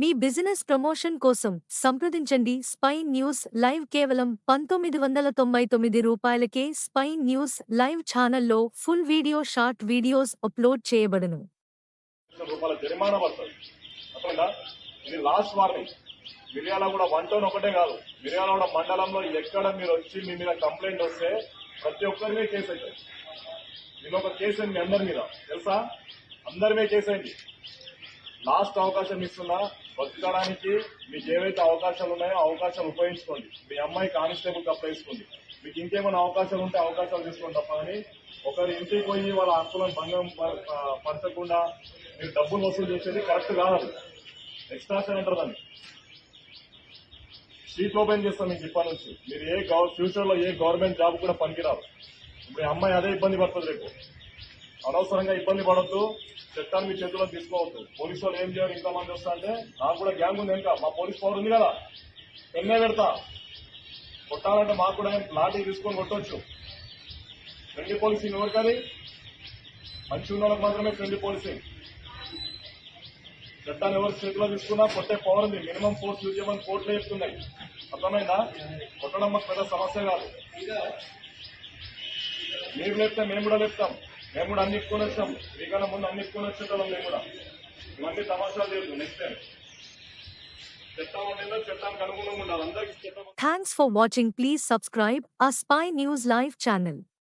మీ business promotion కోసం సంప్రదించండి spine news live కేవలం పంతొమ్మిది వందల తొంభై తొమ్మిది రూపాయలకే స్పైన్ న్యూస్ లైవ్ ఛానల్లో full video short videos upload చేయబడును. వన్ టౌన్ ఒకటే కాదు. మండలంలో ఎక్కడ మీరు వచ్చి మీ మీద కంప్లైంట్ వస్తే ప్రతి ఒక్కరి మీద కేసు అవుతుంది. నేను ఒక కేసు మీ అందరి మీద. తెలుసా? అందరి మీద కేసు అయింది. లాస్ట్ అవకాశం ఇస్తున్నా బతకడానికి మీకు ఏవైతే అవకాశాలు ఉన్నాయో అవకాశాలు ఉపయోగించుకోండి. మీ అమ్మాయి కానిస్టేబుల్ అప్లై మీకు ఇంకేమైనా అవకాశాలు ఉంటే అవకాశాలు తీసుకోండి తప్ప కానీ ఒకరి ఇంటికి పోయి వాళ్ళ హక్కులను భంగం పరచకుండా మీరు డబ్బులు వసూలు చేసేది కరెక్ట్ కాదు. అది. ఎక్స్ట్రాషన్ అంటారు దాన్ని. సీట్ ఓపెన్ చేస్తాం మీకు ఇప్పటి నుంచి. మీరు ఏ ఫ్యూచర్లో ఏ గవర్నమెంట్ జాబ్ కూడా పనికిరారు ఇప్పుడు అమ్మాయి అదే ఇబ్బంది పడుతుంది రేపు. అనవసరంగా ఇబ్బంది పడద్దు. చట్టాన్ని మీ చేతిలో తీసుకోవద్దు. పోలీసు వాళ్ళు ఏం చేయరు ఇంకా మంది వస్తా అంటే నాకు కూడా గ్యాంగ్ ఉంది ఇంకా. మా పోలీస్ పవర్ ఉంది కదా. ఎన్నే పెడతా. కొట్టాలంటే మాకు కూడా లాఠీ తీసుకొని కొట్టొచ్చు. ఫ్రెండ్లీ పోలీసింగ్ ఎవరికది మంచి ఉన్న వాళ్ళకి మాత్రమే ఫ్రెండ్లీ పోలీసింగ్. చట్టాన్ని ఎవరు చేతిలో తీసుకున్నా కొట్టే పవర్ ఉంది. మినిమం ఫోర్స్ యూజ్ చేయమని కోర్టులో చెప్తున్నాయి. అర్థమైందా? కొట్టడం మాకు పెద్ద సమస్య కాదు. మీరు లేపుతాం మేము కూడా లేపుతాం. మేము కూడా అన్ని ఇప్పుకొని వచ్చాం మీకన్నా ముందు అన్ని ఇప్పుకొని వచ్చేటోళ్ళం మేము కూడా. ఇవన్నీ తమాషాలు లేదు నెక్స్ట్ టైం చట్టం ఉండేదో చట్టానికి అనుగుణంగా ఉండాలి. అందరికీ చట్టం థ్యాంక్స్ ఫర్ వాచింగ్